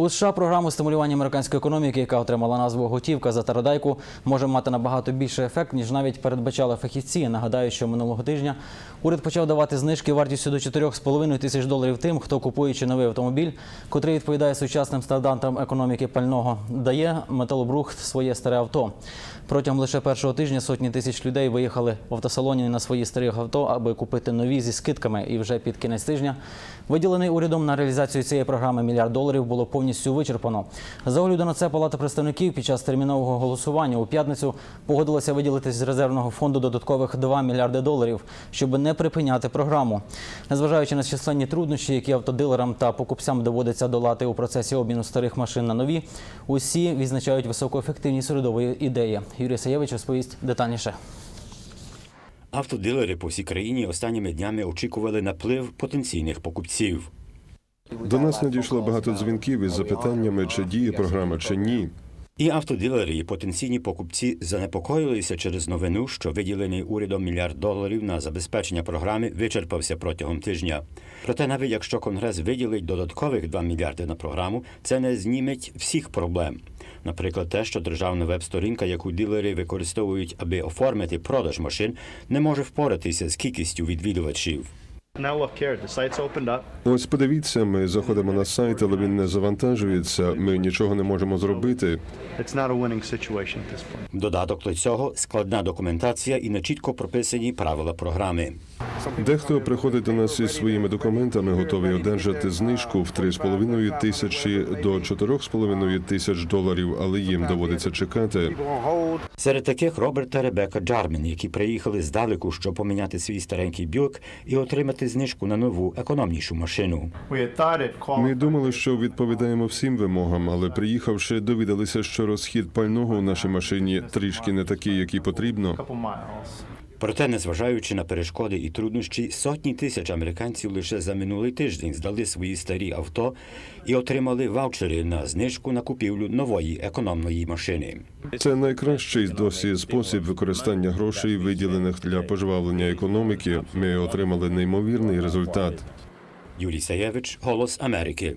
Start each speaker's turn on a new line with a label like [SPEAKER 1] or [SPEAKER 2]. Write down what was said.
[SPEAKER 1] У США програму стимулювання американської економіки, яка отримала назву готівка за тарадайку, може мати набагато більший ефект ніж навіть передбачали фахівці. Нагадаю, що минулого тижня уряд почав давати знижки вартістю до 4,5 тисяч доларів тим, хто купуючи новий автомобіль, котрий відповідає сучасним стандартам економіки пального, дає металобрухт своє старе авто. Протягом лише першого тижня сотні тисяч людей виїхали в автосалоні на свої старі авто, аби купити нові зі скидками. І вже під кінець тижня виділений урядом на реалізацію цієї програми мільярд доларів було повністю вичерпано. За огляду на це палата представників під час термінового голосування у п'ятницю погодилася виділити з резервного фонду додаткових 2 мільярди доларів, щоб не припиняти програму. Незважаючи на численні труднощі, які автодилерам та покупцям доводиться долати у процесі обміну старих машин на нові, усі відзначають високоефективність урядової ідеї. Юрій Саєвич розповість детальніше.
[SPEAKER 2] Автодилери по всій країні останніми днями очікували наплив потенційних покупців.
[SPEAKER 3] До нас надійшло багато дзвінків із запитаннями, чи діє програма, чи ні.
[SPEAKER 2] І автодилери, і потенційні покупці занепокоїлися через новину, що виділений урядом мільярд доларів на забезпечення програми вичерпався протягом тижня. Проте, навіть якщо Конгрес виділить додаткових 2 мільярди на програму, це не зніметь всіх проблем. Наприклад, те, що державна веб-сторінка, яку дилери використовують, аби оформити продаж машин, не може впоратися з кількістю відвідувачів.
[SPEAKER 4] Now look here, the site's opened up.
[SPEAKER 3] Ось подивіться, ми заходимо на сайт, але він не завантажується. Ми нічого не можемо зробити.
[SPEAKER 4] It's not a winning situation at this point.
[SPEAKER 2] В Додаток до цього складна документація і нечітко прописані правила програми.
[SPEAKER 3] Дехто приходить до нас із своїми документами, готовий одержати знижку в 3,5 тисячі до 4,5 тисяч доларів, але їм доводиться чекати.
[SPEAKER 2] Серед таких Роберт та Ребека Джармен, які приїхали здалеку, щоб поміняти свій старенький бюк і отримати знижку на нову економнішу машину.
[SPEAKER 3] Ми думали, що відповідаємо всім вимогам, але приїхавши, довідалися, що розхід пального у нашій машині трішки не такий, який потрібно.
[SPEAKER 2] Проте, незважаючи на перешкоди і труднощі, сотні тисяч американців лише за минулий тиждень здали свої старі авто і отримали ваучери на знижку на купівлю нової економної машини.
[SPEAKER 3] Це найкращий досі спосіб використання грошей, виділених для пожвавлення економіки. Ми отримали неймовірний результат.
[SPEAKER 2] Юрій Саєвич, Голос Америки.